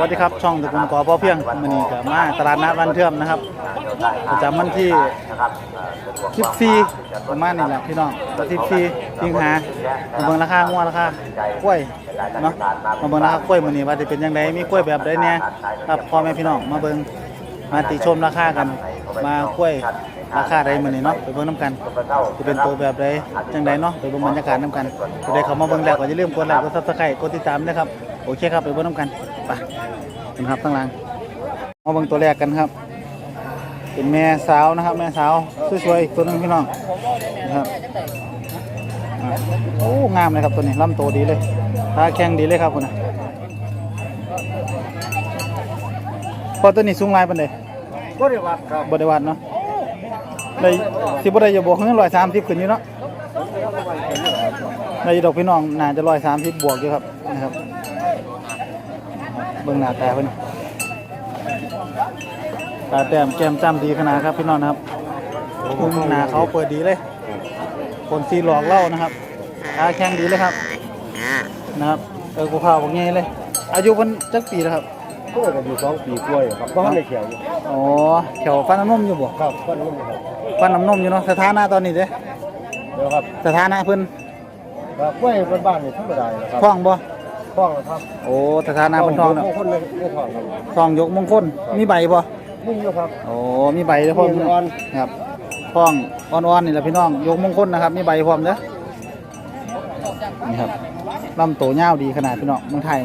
สวัสดีครับช่องตะกุนกอพ่อเพียงมันนี่กับมาตลาดนัดวันเทื่อมนะครับประจำวันที่คิปซีประมาณนี้แหละพี่น้องคิปซีพิงหามาเบิ่งราคางัวราคากล้วยเนาะมาเบิ่งราคากล้วยมันนี่ว่าจะเป็นยังไงมีกล้วยแบบใดเนี่ยครับพ่อแม่พี่น้องมาเบิ่งมาติชมราคากันมากล้วยราคาใดมันนี่เนาะไปเบิ่งน้ำกันจะเป็นตัวแบบใดจังใดเนาะไปเบิ่งบรรยากาศน้ำกันจะได้เขามาเบิ่งแล้วก็อย่าลืมกดไลค์กดซับสไครต์กดติดตามนะครับ โอเคครับไปเบิ่งน้ำกันไปนะครับข้างล่างมาเบิ่งตัวแรกกันครับ เป็นแม่สาวนะครับ แม่สาวสวยๆอีกตัวหนึงพี่น้องนะครับอะโอ้งามเลยครับตัวนี้ลำโตดีเลยตาแข็งดีเลยครับคุณนะพอตัวนี้สูงหลายปานใดก็ได้วัดครับบ่ได้วัดเนาะได้สิบ่ได้อย่าบอกเงิน130ขึ้นอยู่เนาะได้อยู่ดอกพี่น้องน่าจะ130บวกอยู่ครับนะครับ เบิ่งหน้าตาเพิ่นตาแต้มแก้มจ้ำดีขนาดครับพี่น้องนะครับมุมหนาเขาเปิดดีเลย คนซีหลอกเล่านะครับตาแข็งดีเลยครับ นะครับเออกูข่าวบอกงี้เลย อายุมันจักปีแล้วครับก็กันอยู่สองปีกล้วยครับบ้านในเขียวอยู่อ๋อแถวฟันน้ำนมอยู่บ่ครับบ้านนู้นครับฟันน้ำนมอยู่เนาะสถานะตอนนี้เด้เดี๋ยวครับสถานะเพิ่นครับกล้วยบ้านบ้านนี่ธรรมดาครับท้องบ่ ท้องครับโอ้สถานะเพิ่นท้องแล้วคนเลยไม่ท้องครับท้องยกมงคลมีใบบ่นี่อยู่ครับโอ้มีใบเด้อพ่อมีอ่อนครับท้องอ่อนๆนี่แหละพี่น้องยกมงคลนะครับมีใบพร้อมเด้อนี่ครับลำโตยาวดีขนาดพี่น้องเมืองไทย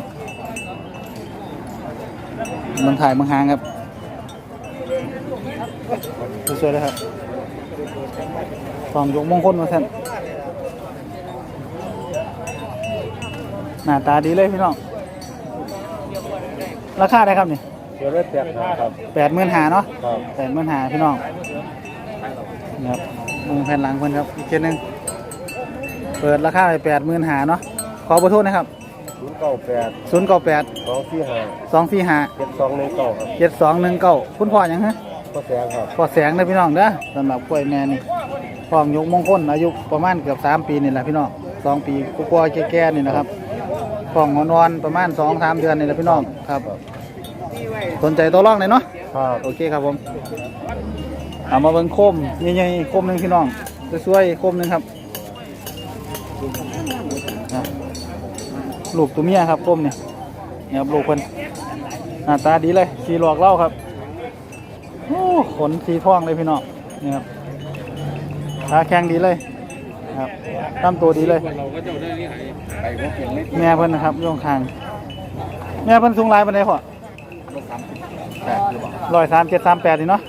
เมืองไทยเมืองหางครับสวยๆเลยครับท้องยกมงคลมาสั่น หน้าตาดีเลยพี่น้อง ราคาได้ครับนี่เดี๋ยวได้แตกครับแปดหมื่นหาเนาะครับแปดหมื่นหาพี่น้องนี่ครับมึงแผ่นหลังเพิ่นครับ อีกเช่นหนึงเปิดราคาไปแปดหมื่นหาเนาะ ขอเบอร์โทษนะครับศูนย์เก้าแปดศูนย์เก้าแปดสองสี่ห้าสองสี่ห้าเจ็ดสองหนึ่งเก้าครับเจ็ดสองหนึ่งเก้าคุณพ่อหยังฮะก็แสงครับพ่อแสงเด้อพี่น้องเด้อสำหรับกล้วยแม่นี่พร้อมยกมงคลอายุประมาณเกือบสามปีนี่แหละพี่น้องสองปีกลัวาๆแก่ๆนี่นะครับ ท้องนอนๆประมาณสองสามเดือนนี่แหละพี่น้องครับ สนใจตัวร่องเลยเนาะครับโอเคครับผมเอามาเบิ่งโคมใหญ่ๆโคมหนึ่งพี่น้องสวยๆโคมหนึ่งครับนะลูกตัวเมียครับโคมเนี่ยเนี่ยครับลูกเพิ่นหน้าตาดีเลยสีหลอกเหล่าครับโอ้ขนสีทองเลยพี่น้องนี่ครับตาแข็งดีเลย ครับตั้มตัวดีเลยแม่เพิ่นนะครับโยงคาง แม่เพิ่นสูงหลายปานใดพ่อร้อยสามเจ็ดสามแปดนี่เนาะ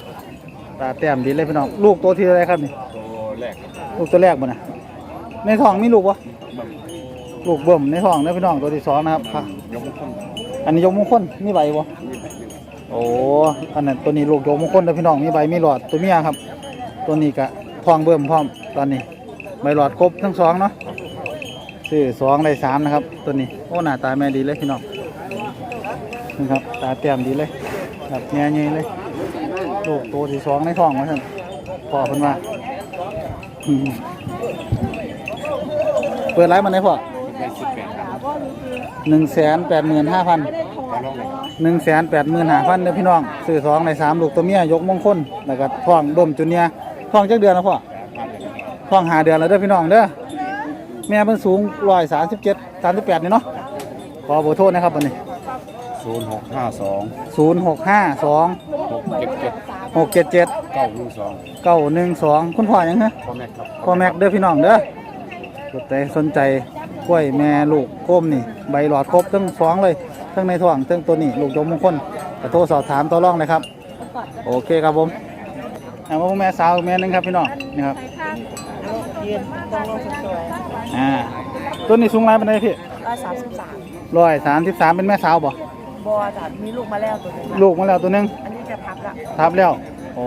ตาแต้มดีเลยพี่น้องลูกตัวที่อะไรครับนี่ ตัวแรกลูกตัวแรกบ่นะในท้องมีลูกวะลูกเบิ่มในท้องนะพี่น้องตัวที่สองนะครับค่ะยกมือขึ้นอันนี้ยกมงคลมีใบบ่โอ้ อันนั้นตัวนี้ลูกยกมงคลนะพี่น้องมีใบมีหลอดตัวเมียครับ ตัวนี้กะท้องเบิ่มพร้อมตอนนี้ ใบหลอดครบทั้งสองเนาะซื้อสองได้สามนะครับ ตัวนี้โอ้หน้าตาแม่ดีเลยพี่น้องนี่ครับตาแต้มดีเลยแบบแง่ใหญ่เลยลูกตัวที่สองในท้องมาท่านพ่อเพิ่นว่าอืมเปิดไลฟ์มาไหนพ่อหนึ่งแสนแปดหมื่นห้าพันหนึ่งแสนแปดหมื่นห้าพันเด้อพี่น้องซื้อสองในสามลูกตัวเมียยกมงคลแล้วก็ท้องเบิ่มจุนเนียท้องจักเดือนแล้วพ่อ ท้องหาเดือนแล้วเด้อพี่น้องเด้อแม่เพิ่นสูงร้อยสามสิบเจ็ดสามสิบแปดนี่เนาะขอเบอร์โทษนะครับวันนี้ศูนย์หกห้าสองศูนย์หกห้าสองหกเจ็ดเจ็ดหกเจ็ดเจ็ดเก้าหนึ่งสองเก้าหนึ่งสองคุณพ่อหยังฮะพ่อแม่ครับพ่อแม็กเด้อพี่น้องเด้อสนใจสนใจกล้วยแม่ลูกโก้มนี่ ใบหลอดครบทั้งสองเลยทั้งในท้องทั้งตัวนี้ลูกยมมงคลกระโทรสอบถามต่อรองเลยครับ โอเคครับผมเอามาพวกแม่สาวแม่หนึงครับพี่น้องนี่ครับ ยืนตรงลงสวยอ่าตัวนี้สูงไรเป็นไงพี่ร้อยสามสิบสามร้อยสามสิบสามเป็นแม่สาวบ่บอจัดมีลูกมาแล้วตัวหนึงค่ะลูกมาแล้วตัวหนึงอันนี้จะพับละทับแล้วโอ้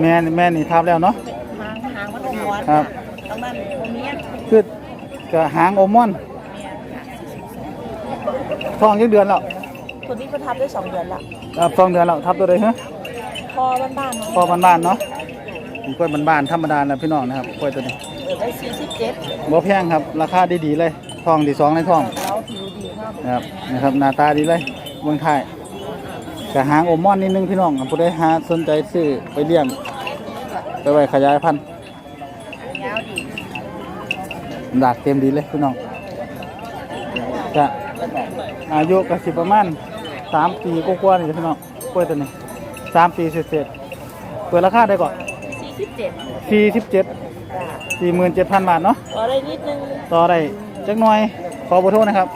แม่แม่นี่ทับแล้วเนาะ หางหางมันอมม้วนครับต้องมันโมเมียนคือก็หางอมม่อนเมียนค่ะท้องยังเดือนแล้วตัวนี้ก็ทับได้สองเดือนละครับสองเดือนแล้วทับตัวใดฮะพอบ้านๆเนาะพอบ้านๆเนาะ กล้วยบ้านๆธรรมดาแหละพี่น้องนะครับกล้วยตัวนี้เปิดได้สี่สิบเจ็ดบ่แพงครับ ราคาดีๆเลยทองที่สองในทองแล้วผิวดีงนะครับนะครับหน้าตาดีเลยเมืองไทยกะหางอมม่อนนิดนึงพี่น้องผู้ใดหาสนใจซื้อไปเลี้ยงไปไว้ขยายพันธุ์ยาวดีดากเต็มดีเลยพี่น้องจะอายุก็สิประมาณสามปีกว่าๆนี่แหละพี่น้องกล้วยตัวนี้สามปีเศษๆเปิดราคาได้ก่อนสี่สิบ เจ็ดสี่สิบเจ็ดสี่หมื่นเจ็ดพันบาทเนาะต่อได้นิดนึงต่อได้จักหน่อยขอเบอร์โทรนะครับ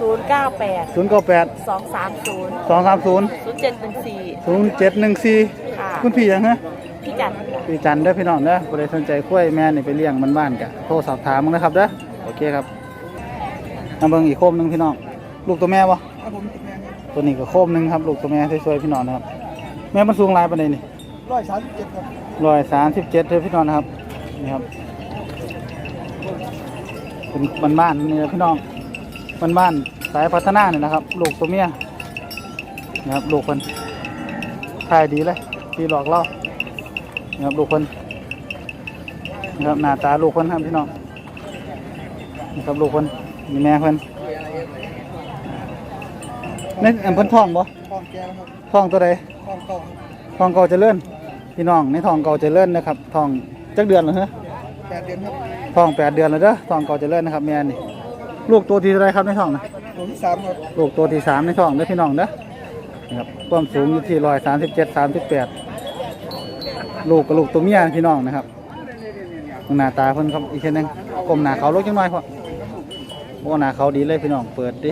ศูนย์เก้าแปดศูนย์เก้าแปดสองสามศูนย์สองสามศูนย์ศูนย์เจ็ดหนึ่งสี่ศูนย์เจ็ดหนึ่งสี่ค่ะคุณพี่ยังฮะพี่จันทร์พี่จันเด้อพี่น้องเด้อผู้ใดสนใจกล้วยแม่นี่ไปเลี้ยงบ้านๆกะโทรสอบถามมึงนะครับเด้อโอเคครับมาเบิ่งอีกโคมหนึงพี่น้องลูกตัวแม่บ่ตัวนี้ก็โคมหนึงครับลูกตัวแม่สวยๆพี่น้องนะครับแม่มันสูงหลายปานใดนี่ ร้อยสามสิบเจ็ดครับร้อยสามสิบเจ็ดเด้อพี่น้องนะครับนี่ครับเป็นบ้านๆนี่นะพี่น้องบ้านๆสายพัฒนาเนี่ยนะครับลูกตัวเมียนะครับลูกคนขายดีเลยพี่หลอกเล่านะครับลูกคนนะครับหน้าตาลูกคนครับพี่น้องนี่ครับลูกคนมีแม่เพิ่นนี่อันเพิ่นท้องบ่ทองแก้วครับท้องตัวใดทองเก่าทองเก่าเจริญ พี่น้องในทองเก่าเจริญนะครับทองจักเดือนเหรอฮะแปดเดือนครับทองแปดเดือนแล้วเด้อทองเก่าเจริญนะครับแม่นี่ลูกตัวที่เท่าไรครับในท้องนะตัวที่สามครับลูกตัวที่สามในท้องเด้อพี่น้องเด้อนะครับความสูงอยู่ที่ร้อยสามสิบเจ็ดสามสิบแปดลูกกับลูกตัวเมียพี่น้องนะครับหน้าตาเพิ่นครับอีกเช่นนึงกลมหน้าเขาลูกจังหน่อยพอโอ้หน้าเขาดีเลยพี่น้องเปิดดิ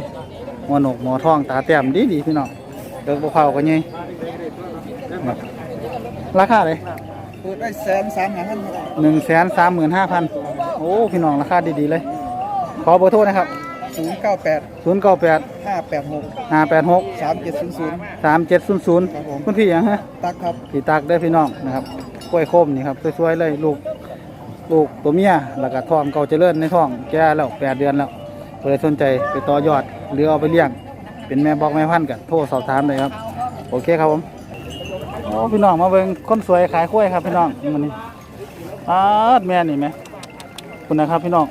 หัวหนกหัวทองตาแต้มดีดีพี่น้องเกิดบุเผากันยังค รับราคาเลยเปิดได้แสนสามหาพันครับหนึ่งแสนสามหมื่นห้าพันโอ้พี่น้องราคาดีๆเลย ขอเบอร์โทรนะครับศูนย์เก้าแปดศูนย์เก้าแปดห้าแปดหกห้าแปดหกสามเจ็ดศูนย์ศูนย์สามเจ็ดศูนย์ศูนย์ครับผมคุณพี่หยังฮะตักครับพี่ตักได้อพี่น้องนะครับกล้วยโคมนี่ครับสวยๆเลยลูกลูกตัวเมียแล้วก็ท้องเก่าเจริญในท้องแก่แล้วแปดเดือนแล้วใครสนใจไปต่อยอดหรือเอาไปเลี้ยง เป็นแม่บอกแม่พันธุ์กันโทรสอบถามเลยครับ โอเคครับผมโอ้พี่น้องมาเบิ่งคนสวยขายกล้วยครับพี่น้องมันนี่อาดแม่นี่ไหมคุณนะครับพี่น้อง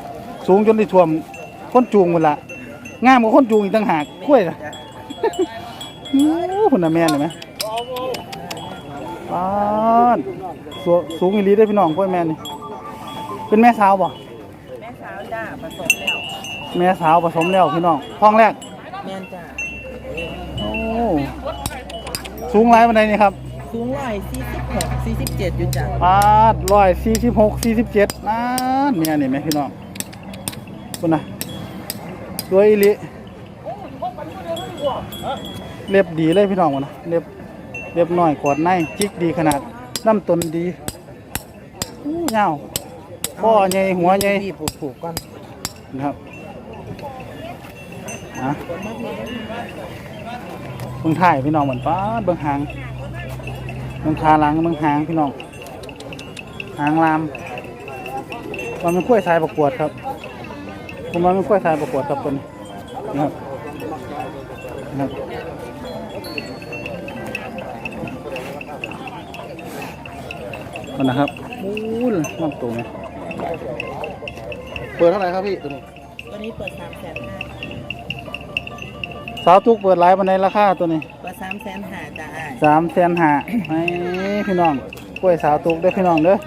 สูงจนได้ท่วมคนจูงหมดละงามกว่าคนจูงอีกต่างหากกล้วยนะโอ้คุณน่ะแม่นี่ไหมอาดสูสูงอีหลีได้อพี่น้องกล้วยแม่นี่เป็นแม่สาวบ่แม่สาวจ้าผสมแล้วแม่สาวผสมแล้วพี่น้องท้องแรกแม่นจ้าโอ้สูงหลายบันไดนี่ครับ สูงร้อยสี่สิบหกสี่สิบเจ็ดอยู่จ้าปาดร้อยสี่สิบหกสี่สิบเจ็ดนั่นเนี่ยนี่ไหมพี่น้องคุณนะสวยอีหลิเล็บดีเลยพี่น้องวะนะเล็บเล็บน้อยกอดในจิกดีขนาดน้ำต้นดีอู้ยาวพ่อใหญ่หัวใหญ่พี่ผูกผูกก่อนนะครับอะเบิ่งถ่ายพี่น้องเหมือนป้าดเบิ่งหาง เบิ่งขาหลังเบิ่งหางพี่น้องหางลามมันเป็นกล้วยสายประกวดครับผมว่าเป็นกล้วยสายประกวดครับคนนะครับนะครับมันนะครับมูลน้ำตัวไงเปิดเท่าไหร่ครับพี่ตัวนี้วันนี้เปิดสามแสนห้าสาวตุกเปิดไลฟ์บันไดราคาตัวนี้เปิด สามแสนห้าจ้าสามแสนหาให้พี่น้องกล้วยสาวตุกเด้อพี่น้องเด้อ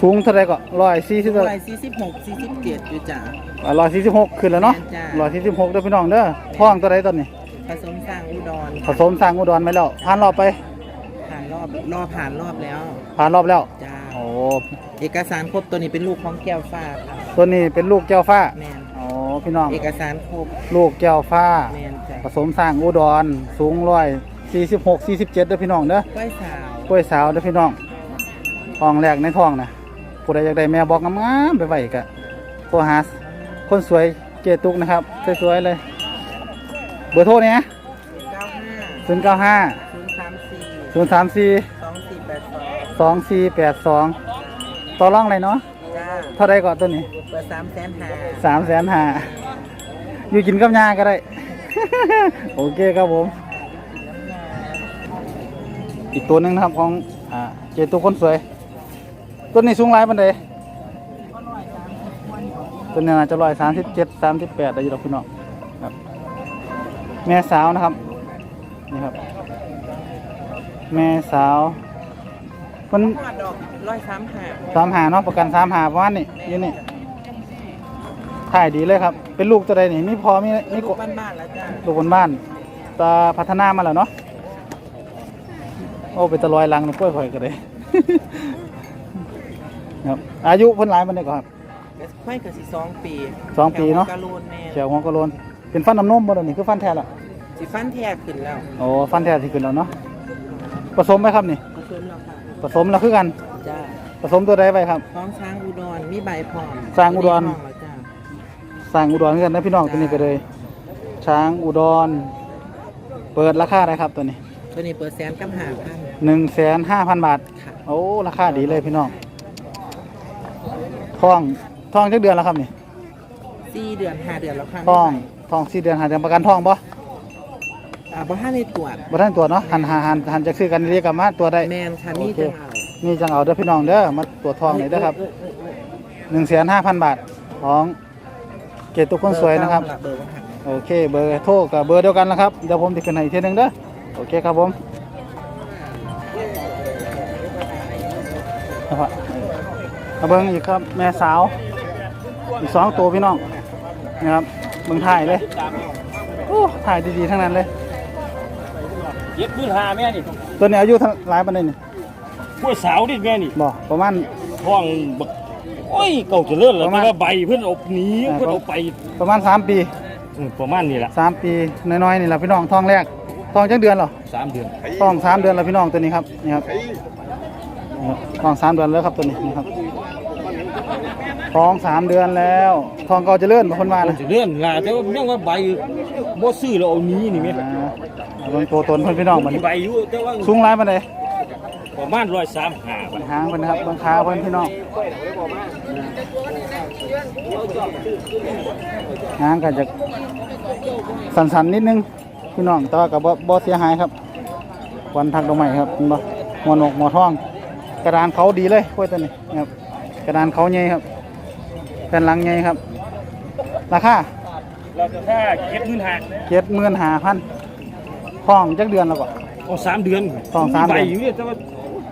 สูงเท่าไรก็ร้อยสี่สิบร้อยสี่สิบหกสี่สิบเจ็ดอยู่จ้าร้อยสี่สิบหกขึ้นแล้วเนาะแม่นจ้ะร้อยสี่สิบหกเด้อพี่น้องเด้อท้องตัวใดตอนนี้ผสมสร้างอุดรผสมสร้างอุดรไว้แล้วผ่านรอบไป ผ่านรอบรอบผ่านรอบแล้ว ผ่านรอบแล้วจ้าโอ้เอกสารครบตัวนี้เป็นลูกของแก้วฟ้าครับตัวนี้เป็นลูกแก้วฟ้าแมนโอ้พี่น้องเอกสารครบลูกแก้วฟ้าแมนจ้า ผสมสร้างอุดรสูงร้อยสี่สิบหกสี่สิบเจ็ดเด้อพี่น้องเด้อกล้วยสาวกล้วยสาวเด้อพี่น้องทองแรกในท้องนะผู้ใดอยากได้แม่บอกงามๆไปไว้กะโทรหาคนสวยเจตุกนะครับสวยๆเลย เบอร์โทรเนี่ยเก้าห้าศูนย์เก้าห้าศูนย์สามสี่ศูนย์สามสี่สองสี่แปดสองสองสี่แปดสองต่อร่องอะไรเนาะจ้าเท่าไรก่อนตัวนี้เปิดสามแสนห้าสามแสนห้าอยู่กินกับยาก็ได้ โอเคครับผม อีกตัวหนึ่งนะครับของอ่าเจตุกคนสวย ตัวนี้สูงหลายปันใดตัวนี้น่าจะร้อยสามสิบเจ็ดสามสิบแปดได้อยู่ดอกพี่น้องครับ แม่สาวนะครับ นี่ครับ แม่สาวเพิ่นหัวดอกร้อยสามหาสามหาเนาะประกันสามหาประมาณนี้อยี่นี่ ถ่ายดีเลยครับ เป็นลูกตัวใดนี่มีพอมีมีลูกกบ้านๆแล้วจ้าลูกบนบ้านตาพัฒนามาแล้วเนาะโอ้เป็นตะลอยลังนี่กล้วยข่อยก็ได้ครับอายุเพิ่นหลายมันได้ก่อนครับไม่เกิดสิสองปีสองปีเนาะกระโลนแม่เขียวหัวกะโลนเป็นฟันน้ำนมบ่ดอกนี่คือฟันแท้ละสิฟันแทกขึ้นแล้วโอ้ฟันแท้ที่ขึ้นแล้วเนาะผสมไหมครับนี่ก็ขึ้นแล้วค่ะผสมแล้วคือกันจ้าผสมตัวใดไปครับท้องช้างอุดรมีใบพร้อมช้างอุดรมีท้งแล้วจ้า สร้างอุดรคือกันนะพี่น้องตัวนี้ไปเลย ช้างอุดร เปิดราคาได้ครับตัวนี้ตัวนี้เปิดแสนกับหาพันหนึ่งแสนห้าพันบาทค่ะโอ้ราคาดีเลยพี่น้องท้องท้องจักเดือนแล้วครับนี่สี่เดือนห้าเดือนแล้วค่ะท้องท้องสี่เดือนหาเดือนประกันท้องบ่อ่าบ่ทันได้ตรวจบ่ทันตัวจเนาะหันหันหันหันจะซื้อกันเรียกกันมาตัวจได้แมนค่ะโอมีเคจังเอานี่จังเอาเด้อพี่น้องเด้อมาตรวจท้องหน่อยเด้อครับหนึ่งแสนห้าพันบาทของ เกตตุกคนสวยนะครับ เบอร์ว่าหักโอเค เบอร์โทรกับเบอร์เดียวกันนะครับ เดี๋ยวผมติดกันให้อีกทีหนึงเด้อ โอเคครับผมนะครับมาเบิ้งอีกครับ แม่สาว อีกสองตัวพี่น้องนะครับเบิ้งถ่ายเลยโอ้ถ่ายดีๆทั้งนั้นเลย เย็ดพื้นหาแม่นี่ตัวนี้อายุเท่าหลายปันนี้นี่พวกสาวนี่แม่นี่บอกประมาณ ท้องบัก โอ้ยเก่าเจะเลื่อนแล้วประมาณแต่ว่าใบเพื่อนเอาหนีอ่าเพื่อนเอาไปประมาณสามปีอืมประมาณนี้แหละสามปีน้อยๆนี่แหละพี่น้องท้องแรกท้องจังเดือนเหรอสามเดือนท้องสามเดือนแล้วพี่น้องตัวนี้ครับนี่ครับนี่ครับท้องสามเดือนแล้วครับตัวนี้นะครับท้องสามเดือนแล้วท้องก็จะเลื่อนบางคนว่าเก่านะเจะเลื่อนล่ะแต่ว่ายังว่าใบบ่ซื้อแล้วเอาหนี้นี่แม่อ่าเอาเบิ่งตัวตนเพื่อนพี่น้องมันมีใบอยู่แต่ว่าสูงร้ายมันเลย ประมาณร้อยสามหาหางมันนะครับเบางขาเพื่อนพี่น้องหางก็จะสันๆนิดนึงพี่น้องแต่ว่ากับบ่เสียหายครับวันทักดอกไม้ครับเห็นบ่หัวนกหัวทอง กระดานเขาดีเลยกล้วยตัวนี้นะครับกระดานเขาใหญ่ครับแผ่นหลังใหญ่ครับ ราคาเราจะถ้าเก็บเงินหาเจ็ดหมื่นห้าพันท้องจักเดือนแล้วก็เอาสามเดือนสองสามใบเดือนอยู่เนี่ยแต่ว่า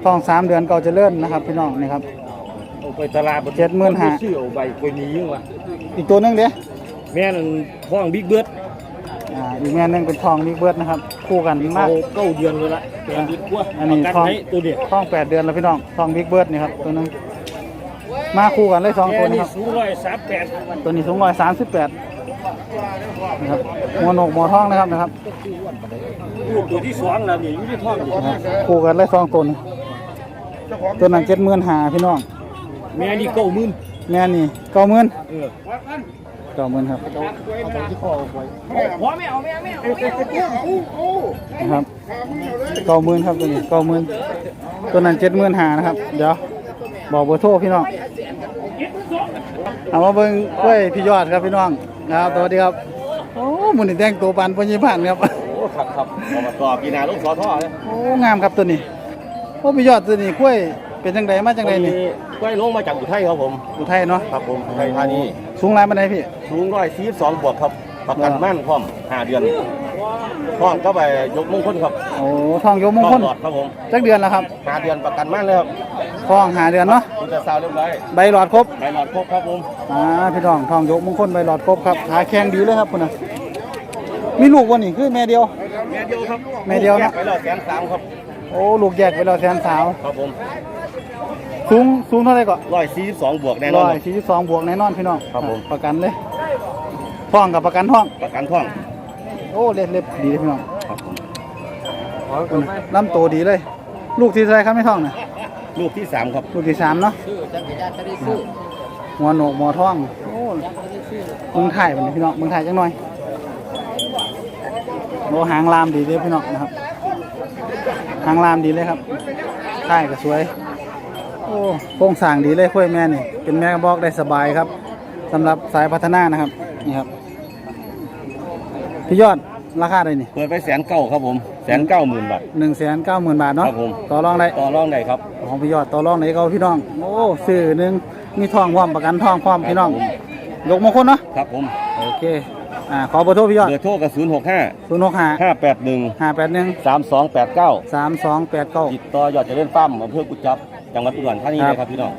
ท้องสามเดือนเก่าเจะเลื่อนนะครับพี่น้องนี่ครับ เอาไปตลาดเจ็ดหมื่นห้า ซื้อเอาใบไปหนี้ยังวะอีกตัวหนึงเด้แม่นั่นท้องบิ๊กเบิร์ดอ่าอีกแม่หนึงเป็นทองบิ๊กเบิร์ดนะครับ คู่กันมาก เอาเก้าเดือนเลยละแปดเดือนกว่าอันนี้ประท้กัอง ให้ตัวเดียวทองแปดเดือนแล้วพี่น้องทองบิ๊กเบิร์ดนี่ครับตัวหนึงมาคู่กันเลยสองตัวแม่นะนี่ครับ สูงร้อยสามแปดตัวนี้สูงร้อยสามสิบแปดนะครับหัวนกหัวทองนะครับนะครับ ลูกตัวที่สองแล้วนี่อยู่ที่ท้องอยู่นะครับคู่กันเลยสองตัวนี้ ตัวนั้นเจ็ดหมื่นหาพี่น้องแม่นี่เก้าหมื่นแม่นี่เก้าหมื่นเออเก้าหมื่นครับหัวไม่เอาไม่เอาไม่เอานะครับเก้าหมื่นครับตัวนี้เก้าหมื่นตัวนั้นเจ็ดหมื่นหานะครับ เดี๋ยวบอกเบอร์โทรพี่น้องเอามาเบิ่งกล้วยพี่ยอดครับพี่น้องนะครับสวัสดีครับโอ้หมุนนี่แต่งตัวปานพญิพันธ์ครับโอ้ครับครับอบตปีนาลูกสอท่อเลยโอ้งามครับตัวนี้ โอ้พี่ยอดตัวนี้กล้วยเป็นจังไดมาจังไดนี่ กล้วยลงมาจากอุทัยครับผม อุทัยเนาะ ครับผมอุทัยธานี สูงหลายปานใดพี่ สูงร้อยสี่สองบวกครับ ประกันมั่นพร้อมห้าเดือนพร้อมก็ไปยกมงคลครับ โอ้ทองโยมมงพร้อคมลหลอดครับผมจักเดือนแล้วครับห้าเดือนประกันมั่นเลยครับทองหาเดือนเนาะคุณจะซาวเรียบร้อยใบหลอดครบ ใบหลอดครบครับผม อ่าพี่น้องทองโยมมงคลใบหลอดครบครับขาแข็งดีเลยครับคุณน่ะมีลูกบ่นี่คือแม่เดียว แม่เดียวครับ แม่เดียวนะไปหลอดแสนสามครับ โอ้ลูกแยกไปแล้วแสนสาวครับผมสูงสูงเท่าไหร่ก็ร้อยสี่สองบวกแน่นร้ออน ยสี่สิบสองบวกแน่นอนพี่น้องครับผม ประกันเลยท้องกับประกันท้อง ประกันท่องโอ้เล็บเล็บดีเลยพี่น้องครับผมลำโตดีเลย ลูกที่เท่าไหรครับไม่ท้องน่ะลูกที่สามครับลูกที่สามเนาะหัวโหนกหัวท้องโอ้เมืองไทยเป็นพี่น้องเมืองไทยจังหน่อยโอ้หางลามดีเลยพี่น้องนะครับ หางลามดีเลยครับไทยก็สวย โอ้โครงสร้างดีเลยคุยแม่นี่ เป็นแม่กระบอกได้สบายครับสำหรับสายพัฒนานะครับ นี่ครับ พี่ยอดราคาได้นี่ เปิดไปแสนเก้าครับผมแสนเก้าหมื่นบาทหนึ่งแสนเก้าหมื่นบาทเนาะครับผมต่อรองได้ต่อรองได้ครับ ของพี่ยอดต่อรองไหนก็พี่น้อง โอ้ซื้อหนึ่งมีทองพร้อมประกันทองพร้อมพี่น้องยกมงคลเนาะครับผม โอเค อ่าขอเบอร์โทรพี่ยอดเบอร์โทรกับศูนย์หกห้าศูนย์หกห้าห้าแปดหนึ่งห้าแปดหนึ่งสามสองแปดเก้าสามสองแปดเก้าติดต่อยอดเจริญฟาร์มอำเภอกุจจับจังหวัดอุดรธานีเลยครับพี่น้อง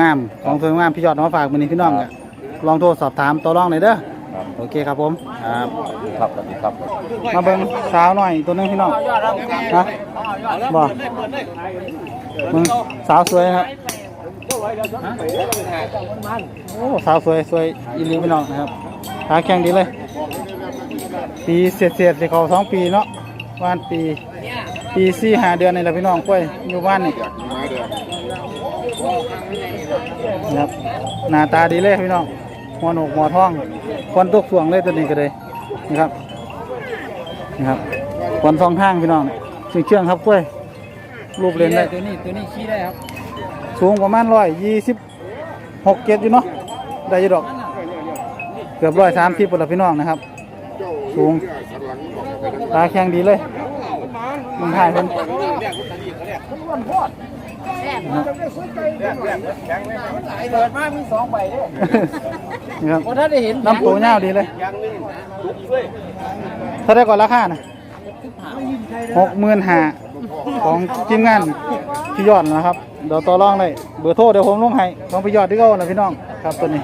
งามๆของสวยงามพี่ยอดเอามาฝากมือนี้พี่น้องกะลองโทรสอบถามต่อรองเลยเด้อครับโอเคครับผมครับครับสวัสดีครับมาเบิ่งสาวหน่อยตัวหนึงพี่น้องนะบ่มึงสาวสวยครับโอ้สาวสวยสวยอีหลีพี่น้องนะครับ ขาแข็งดีเลย ปีเศษเศษสิเขาสองปีเนาะว่านปี ปีสี่ห้าเดือนนี่แหละพี่น้องกล้วยอยู่บ้านนี่นะครับหน้าตาดีเลยพี่น้องหัวโหนกหัวท้องควันตกสวงเลยตัวนี้ก็เลยนะครับนะครับควันทองห้างพี่น้องชื่อเชื่องครับกล้วยรูปเล่นได้ตัวนี้ตัวนี้ขี้ได้ครับ สูงประมาณร้อยยี่สิบหกเจ็ดอยู่เนาะได้อยี่ดอกเกือบร้อยสามสิบปุ่นละพี่น้องนะครับ สูงตาแข็งดีเลยมึงถ่ายเพิ่นนะเปิดมามีสองใบเด้อนะครับพอถ้าได้เห็นน้ำตัวยาวดีเลยถ้าได้ก่อนราคานะหกหมื่นห้าของทีมงานพี่ยอดนะครับ เดี๋ยวต่อรองเลยเบอร์โทรเดี๋ยวผมลงให้ของพี่ยอดที่เขานะพี่น้องครับตัวนี้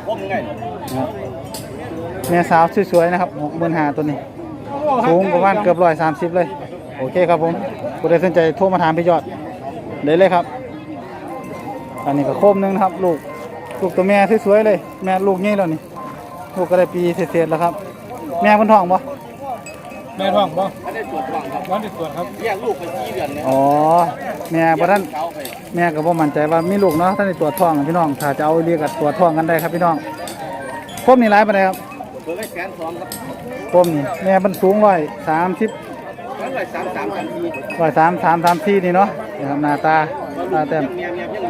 แม่สาวสวยๆนะครับหกหมื่นห้าตัวนี้สูงประมาณเกือบร้อยสามสิบเลย โอเคครับผมผู้ใดสนใจโทรมาถามพี่ยอดได้เลยครับ อันนี้ก็โคมหนึงนะครับ ลูกลูกตัวแม่สวยๆเลย แม่ลูกนี่แล้วนี่ลูกก็ได้ปีเศษๆแล้วครับ แม่บนท้องปะแม่ท้องบ่วันได้ตรวจครับแยกลูกไปที่เดือนเนี่ยอ๋อแม่บ่ท่านแม่ก็บ่มั่นใจว่ามีลูกเนาะท่านได้ตรวจท้องพี่น้องถ้าจะเอาเรียกกับตรวจท้องกันได้ครับพี่น้องโคมนี่ร้ายปานใดครับ เบอร์เลขแสนสองครับโคมนี่แม่มันสูงร้อยสามสิบร้อยสามสามกันทีร้อยสามสามสามสี่นี่เนาะนะครับหน้าตาตาแต้มเมียเมียยัง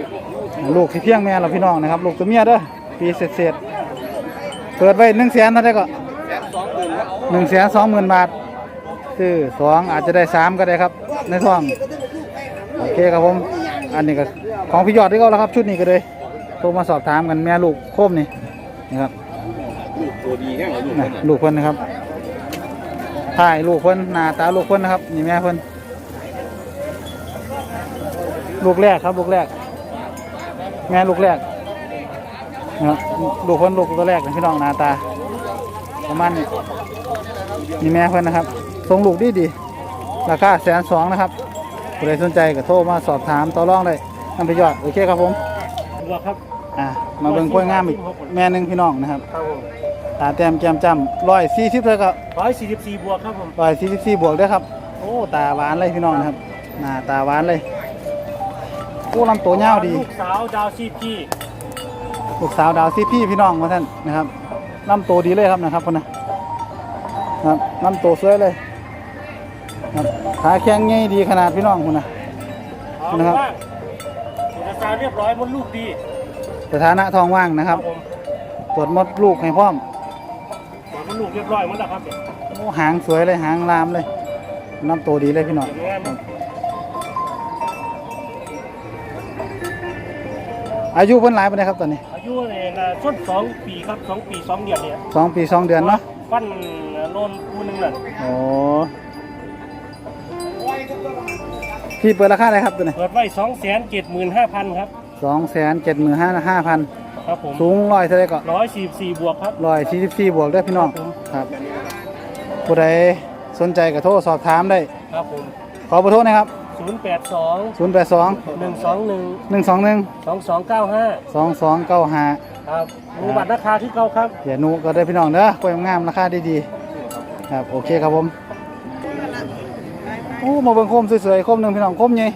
อยู่ลูกที่เพียงแม่เราพี่น้องนะครับ ลูกตัวเมียเด้อปีเศษๆเปิดไว้หนึ่งแสนเท่าไหร่ก็แสนสองหมื่นครับหนึ่งแสนสองหมื่นบาทซื้อสองอาจจะได้สามก็ได้ครับ ในท้องโอเคครับผม อันนี้ก็ของพี่ยอดที่เขาแล้วครับ ชุดนี้ก็เลยโทรมาสอบถามกันแม่ลูกโคมนี่นะครับ ลูกตัวดีแห้งเหรอลูกนะลูกเพิ่นนะครับถ่ายลูกเพิ่นหน้าตาลูกเพิ่นนะครับนี่แม่เพิ่นลูกแรกครับลูกแรก แม่ลูกแรกนะครับลูกเพิ่นลูกตัวแรกนะพี่น้องหน้าตาประมาณนี้นี่แม่เพิ่นนะครับทรงลูกดีดีราคาแสนสองนะครับใครสนใจก็โทรมาสอบถามต่อรองได้นั่นไปยอดโอเคครับผมบัวครับอ่ามาเบิ่งกล้วยงามอีกแม่หนึงพี่น้องนะครับ ตาแต้มแก้มจ้ำร้อยสี่สิบเลยครับร้อยสี่สิบสี่บวกครับผมร้อยสี่สิบสี่บวกเด้วยครับ โอ้ตาหวานเลยพี่น้องนะครับหน้าตาหวานเลยโอ้ลำตัวยาวดี ลูกสาวดาวซีพีลูกสาวดาวซีพี่พี่น้องมาท่านนะครับลำตัวดีเลยครับนะครับคนนะครับลำตัวสวยเลยครับขาแข็งใหญ่ดีขนาดพี่น้องคุณนะนะครับเอกสารเรียบร้อยมดลูกดี สถานะทองว่างนะครับผมตรวจมดลูกให้พร้อมมด ลูกเรียบร้อยหมดแล้วครับโอ้หางสวยเลยหางลามเลยลำตัวดีเลยพี่น้องเห็นไหมอายุเพิ่นหลายปานใดครับตอนนี้อายุเนี่ยนะส้นสองปีครับสองปีสองเดือนเนี่ยสองปีสองเดือนเนาะฟันโลนคูหนึงน่ะโอ้พี่เปิดราคาอะไรครับตัวนี้เปิดไว้สองแสนเจ็ดหมื่นห้าพันครับ สองแสนเจ็ดหมื่นห้าห้าพัน ครับผมสูงร้อยเท่าไรก็ร้อยสี่สี่บวกครับร้อยสี่สิบสี่บวกได้อพี่น้องครับผมครับผู้ใดสนใจก็โทรสอบถามได้ครับผมขอเบอร์โทรนะครับศูนย์แปดสองศูนย์แปดสองหนึ่งสองหนึ่งหนึ่งสองหนึ่งสองสองเก้าห้าสองสองเก้าห้าครับมูบัตรราคาที่เก้าครับเดี๋ยวหนูก็ได้พี่น้องเด้อกล้วยงามราคาดีๆครับโอเคครับผมโอ้มาเบิ่งโคมสวยๆโคมหนึ่งพี่น้องโคมใหญ่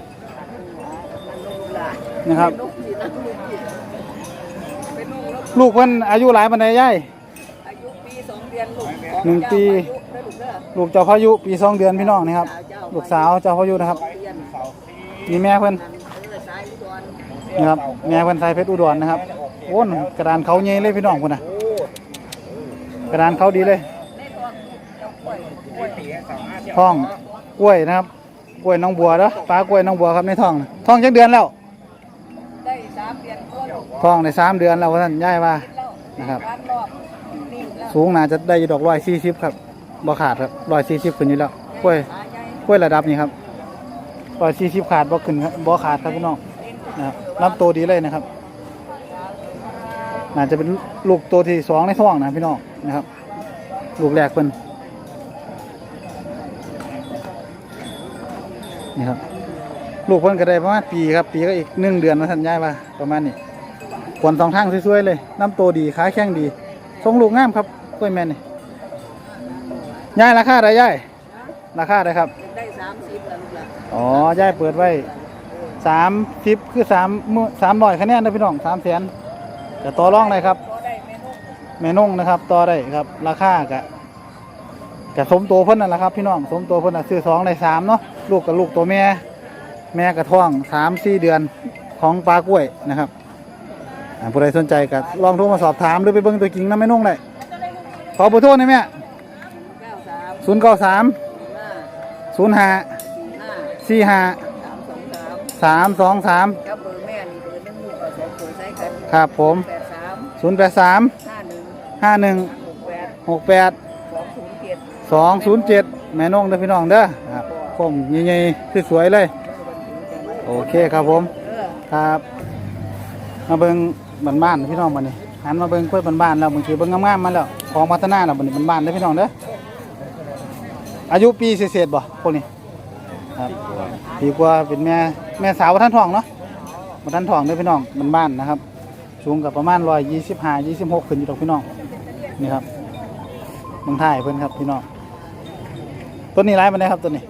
นะครับ ลูกเพิ่นอายุหลายปานใดยาย อายุปีสองเดือนลูกหนึ่งปีลูกเจ้าพายุปีสองเดือนพี่น้องนี่ครับ ลูกสาวเจ้าพายุนะครับเรียนนี่แม่เพิ่นเออสายอุดรนี่ครับ แม่เพิ่นไทยเพชรอุดรนะครับ โอ้นกระดานเขาใหญ่เลยพี่น้องพุ่นน่ะ กระดานเขาดีเลยท้องกล้วยนะครับ กล้วยน้องบัวเด้อปลากล้วยน้องบัวครับในท้องน่ะท้องจักเดือนแล้ว ได้สามเดือนก็ลูก ท้องในสามเดือนแล้วท่านย่ายว่านะครับ สูงน่าจะได้อยู่ดอกร้อยสี่สิบครับบ่ขาดครับร้อยสี่สิบขึ้นอยู่แล้วกล้วยกล้วยระดับนี้ครับร้อยสี่สิบขาดบ่ขึ้นครับบ่ขาดครับพี่น้องนะครับลำตัวดีเลยนะครับน่าจะเป็นลูกตัวที่สองในท้องนะพี่น้องนะครับ ลูกแรกเพิ่นนี่ครับลูกเพิ่นก็ได้ประมาณปีครับ ปีก็อีกหนึ่งเดือนนะท่านย่ายว่าประมาณนี้ ขวนสองทางสวยๆเลยน้ำโตดีขาแข็งดีทรงลูกงามครับกล้วยแม่นนี่ยายราคาได้ยายราคาได้ครับ ได้สามสิบแล้วลูกหลานอ๋อยายเปิดไว้สามสิบคือสามสามร้อยคะแนนนะพี่น้องสามแสนจะต่อรองได้ครับพอได้เมนูแม่นุ่งนะครับต่อได้ครับ ราคากะกะสมโตเพิ่นนั่นแหละครับ พี่น้องสมโตเพิ่นน่ะซื้อสองในสามเนาะลูกกับลูกตัวแม่ แม่กระท้องสามสี่เดือนของปลากล้วยนะครับ อ่าผู้ใดสนใจก็ลองโทรมาสอบถามหรือไปเบิ่งตัวจริงนะแม่นุ่งได้ขอเบอร์โทรหน่อยแม่เก้าสามศูนย์เก้าสามห้าศูนย์ห้าสี่ห้าสี่ห้าสามสองสามสามสองสามกับเบอร์แม่นี่เบอร์หนึ่งลูกกับสองเบอร์ใช้กันครับผมแปดสามศูนย์แปดสามห้าหนึ่งห้าหนึ่งหกแปดหกแปด สองศูนย์เจ็ดสองศูนย์เจ็ดแม่นงเด้อพี่น้องเด้อครับผมใหญ่ๆสวยๆเลย โอเคครับผม เออ ครับ มาเบิ่ง บ้านๆพี่น้องบัดนี้หันมาเบิ่งกล้วยบ้านๆแล้วบางทีเบิ่งงามๆมาแล้วของพัฒนาแล้วบัดนี้บ้านๆเด้อพี่น้องเด้ออายุปีเศษๆบ่พวกนี้ครับปีกว่าเป็นแม่แม่สาวบ่ทันทองเนาะบ่ทันทองเด้อพี่น้องบ้านๆนะครับ สูงกับประมาณ125 26ขึ้นอยู่ดอกพี่น้องนี่ครับเมืองไทยเพิ่นครับพี่น้องต้นนี้หลายปานใดครับต้นนี้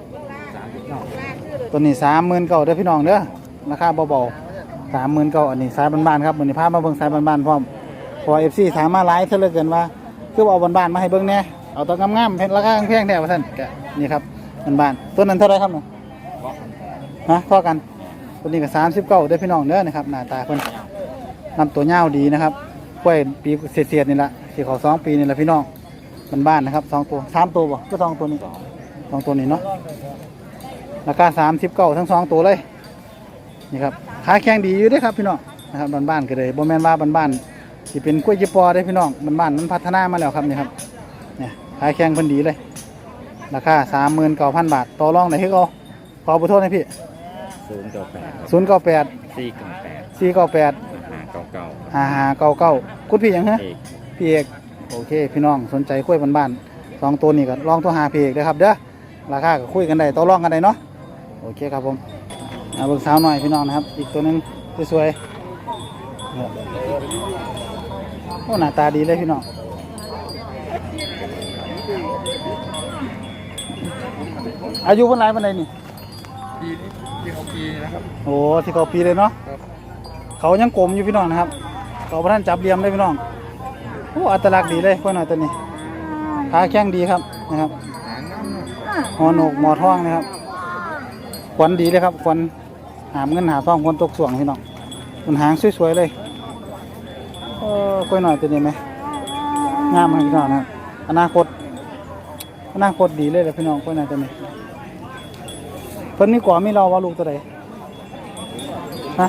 ตัวนี้สามหมื่นเก้าเด้อพี่น้องเด้อราคาเบาๆ สามหมื่นเก้าอันนี้สายบ้านๆครับมือนี้พามาเบิ่งสายบ้านๆพร้อมเพอเอฟซีถามมาหลายเท่าเหลือเกินว่าคือเอาบ้านๆมาให้เบิ่งแหน่เอาตัวงามๆเพชรราคาแพงๆแท้ว่าซั่นก็นี่ครับบ้านๆตัวนั้นเท่าไหรครับเนี่ยฮะเท่ากันตัวนี้ก็สามสิบเก้าเด้อพี่น้องเด้อนะครับหน้าตาเพิ่นลำตัวยาวดีนะครับกล้วยปีเศษๆนี่ละสี่เขาสองปีนี่ละพี่น้องบ้านๆนะครับสองตัวสามตัวบ่ก็สองตัวนี้สองตัวนี้เนาะราคาสามสิบเก้าทั้งสองตัวเลย นี่ครับขาแข็งดีอยู่เด้อครับพี่น้องนะครับบ้านๆก็เลยบ่แม่นว่าบ้านๆที่เป็นกล้วยจิปอได้อพี่น้องบ้านๆมันพัฒนามาแล้วครับนี่ครับเนี่ยขาแข็งเพิ่นดีเลยราคาสามหมื่นเก้าพันบาทต่อรองไหนให้เขาขอบุโทษนะพี่ศูนย์เก้าแปดศูนย์เก้าแปดสี่เก้าแปดสี่เก้าแปดห้าเก้าเก้าห้าห้าเก้าเก้าคุณพี่หยังฮะเอกพี่เอกโอเค พี่น้องสนใจกล้วยบ้านๆสองตัวนี้ก็ลองตัวหาพี่เอกนะครับเด้อราคาก็คุยกันได้ต่อรองกันได้เนาะโอเคครับผม เอาเบิ่งสาวหน่อยพี่น้องนะครับ อีกตัวหนึงสวยๆเนี่ยโอ้หน้าตาดีเลยพี่น้องอายุเพิ่นหลายปานใดนี่ปีนี้ปีของปีนะครับโอ้ที่เขาปีเลยเนาะเขายังกลมอยู่พี่น้องนะครับ เขาพระท่านจับเหลี่ยมเลยพี่น้องโอ้อัตลักษณ์ดีเลยกล้วยหน่อยตัวนี้ขาแข็งดีครับนะครับหางน้ำเนาะหอโหนกหมอทองนะครับขวัญดีเลยครับขวัญ หามเงินหาทองคนตกสวงพี่น้องมันหางสวยๆเลยเออกล้วยหน่อยตัวนี้ไหมงามมพี่น้องนะอนาคต อนาคตดีเลยเลยพี่น้องกล้วยหน่อยตัวนี้เพิ่นมีกว่ามีเราว่าลูกตัวใดฮะ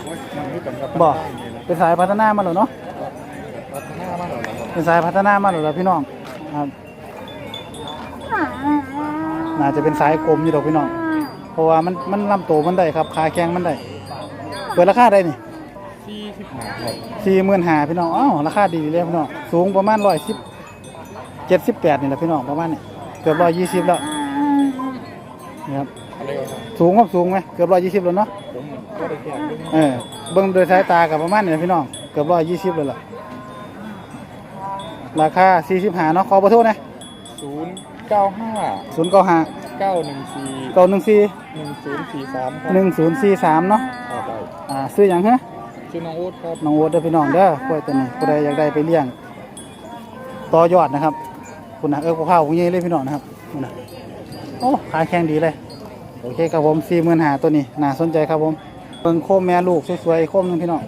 บ่เป็นสายพัฒนามาแล้วเนาะเป็นสายพัฒนามาแล้วล่ะพี่น้องครับน่าจะเป็นสายกลมอยู่ดอกพี่น้อง เพราะว่ามันมันลำโตมันได้ครับขาแข็งมันได้เปิดราคาได้นี่สี่สิบห้าครับสี่หมื่นหาพี่น้องอ้าวราคาดีเลยพี่น้องสูงประมาณร้อยสิบเจ็ดสิบแปดนี่แหละพี่น้องประมาณนี้เกือบร้อยยี่สิบแล้วนี่ครับอะไรก็ครับสูงครับสูงไหมเกือบร้อยยี่สิบแล้วเนาะ ผมก็ได้แค่ดึงเออเบิ่งโดยสายตากับประมาณนี้แหละพี่น้องเกือบร้อยยี่สิบเลยล่ะ ราคาสี่สิบหาเนาะขอประโทษนะศูนย์เก้าห้าศูนย์เก้าห้า เก้าหนึ่งสี่เก้าหนึ่งสี่หนึ่งศูนย์สี่สามครับหนึ่งศูนย์สี่สามเนาะเอาไปอ่าซื้ออย่างฮะชื่อน้องโอ๊ตครับน้องโอ๊ตเด้อพี่น้องเด้อกล้วยตัวนี้ผู้ใดอยากได้ไปเลี้ยง ต่อยอดนะครับคุณนะเออข้าวคุณยี่เลยพี่น้องนะครับคุณนะโอ้ขายแข็งดีเลย โอเคครับผมสี่หมื่นหาตัวนี้น่าสนใจครับผมเบิ่งโคมแม่ลูกสวยๆโคมหนึงพี่น้อง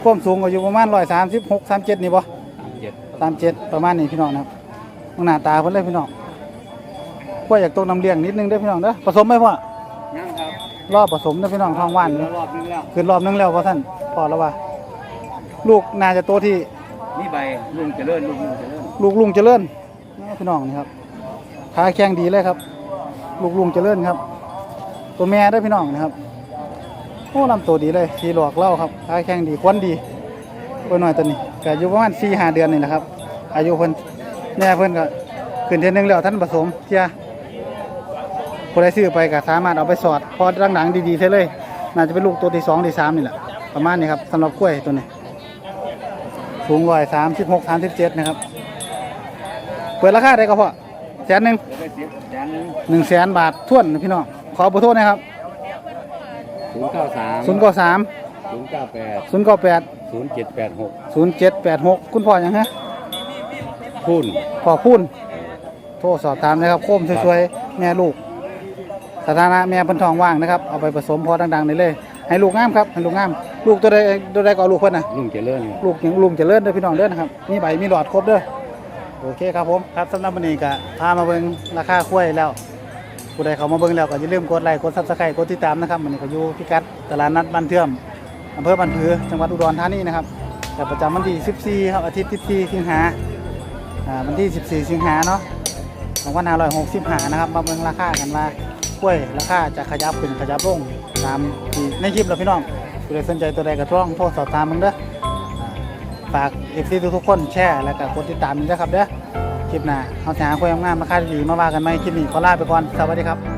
โคมสูงก็อยู่ประมาณร้อยสามสิบหกสามเจ็ดนี่ปะเจ็ดสามเจ็ดประมาณนี้พี่น้องนะครับมึงหน้าตาเพิ่นเลยพี่น้อง กล้วยอยากตกน้ำเลี้ยงนิดนึงเด้อพี่น้องเด้อผสมไหมพ่อยังครับรอบผสมเด้อพี่น้องทองหว่านอยู่รอบนึงแล้วขึ้นรอบนึงแล้วพ่อท่านพอแล้วว่า ลูกน่าจะโตที่ นี่ใบลุงเจริญลุงเจริญลูกลุงเจริญนะพี่น้องนี่ครับขาแข็งดีเลยครับ ลูกลุงเจริญครับ ตัวแม่ได้อพี่น้องนะครับโอ้ลำตัวดีเลยสีหลอกเล่าครับขาแข็งดีควันดีเพิ่นหน่อยตัวนี้ก็อายุประมาณสี่ห้าเดือนนี่แหละครับ อายุเพิ่นแม่เพิ่นก็ขึ้นเทียนหนึงแล้วท่านผสมเทีย ผู้ใดซื้อไปก็สามารถเอาไปสอดพอดังๆดีๆใช่เลย น่าจะเป็นลูกตัวที่สองที่สามนี่แหละประมาณนี้ครับสำหรับกล้วยตัวนี้ สูงร้อยสามสิบหกสามสิบเจ็ดนะครับ เปิดราคาได้ก็พอแสนหนึ่งหนึ่งแสนบาทท่วนนะพี่น้องขอเบอร์โทรนะครับศูนย์เก้าสามศูนย์เก้าสามศูนย์เก้าแปดศูนย์เก้าแปดศูนย์เจ็ดแปดหกศูนย์เจ็ดแปดหกคุณพ่อยังฮะพุ่นพ่อคุณโทรสอบถามนะครับโคมสวยๆแม่ลูก สถานะแม่เพันทองว่างนะครับเอาไปผสมพอดังๆได้เลย ให้ลูกงามครับให้ลูกงาม ลูกตัวใดตัวใดก็เอาลูกเพิ่นนะลุงเจริญลูกยังลุงเจะเลื่อนเด้อพี่น้องเด้อนะครับมีใบมีหลอดครบเด้อโอเคครับผมครับสำหรับวันนี้ก็พามาเบิ่งราคากล้วยแล้วผู้ใดเขามาเบิ่งแล้วก็อย่าลืมกดไลค์กดซับสไครต์กดติดตามนะครับวันนี้ก็อยู่พิกัดตลาดนัดบ้านเทื่อมอำเภอบ้านผือจังหวัดอุดรธานีนะครับแต่ประจำวันที่14ครับอาทิตย์14สิงหาอ่าวันที่ 14 สิงหาเนาะ2565นะครับมาเบิ่งราคากันว่า กล้วยราคาจะขยับขึ้นขยับลงตามที่ในคลิปเราพี่น้องผู้ใดสนใจตัวใดก็ต้องโทรสอบถามมึงเด้อฝากเอฟซีทุกๆคนแชร์แล้วก็กดติดตามนี้วยครับเด้อคลิปหน้าเอาหาคุยงานมาค่าดีมาว่ากันไหมคลิปนี้ขอลาไปก่อนสวัสดีครับ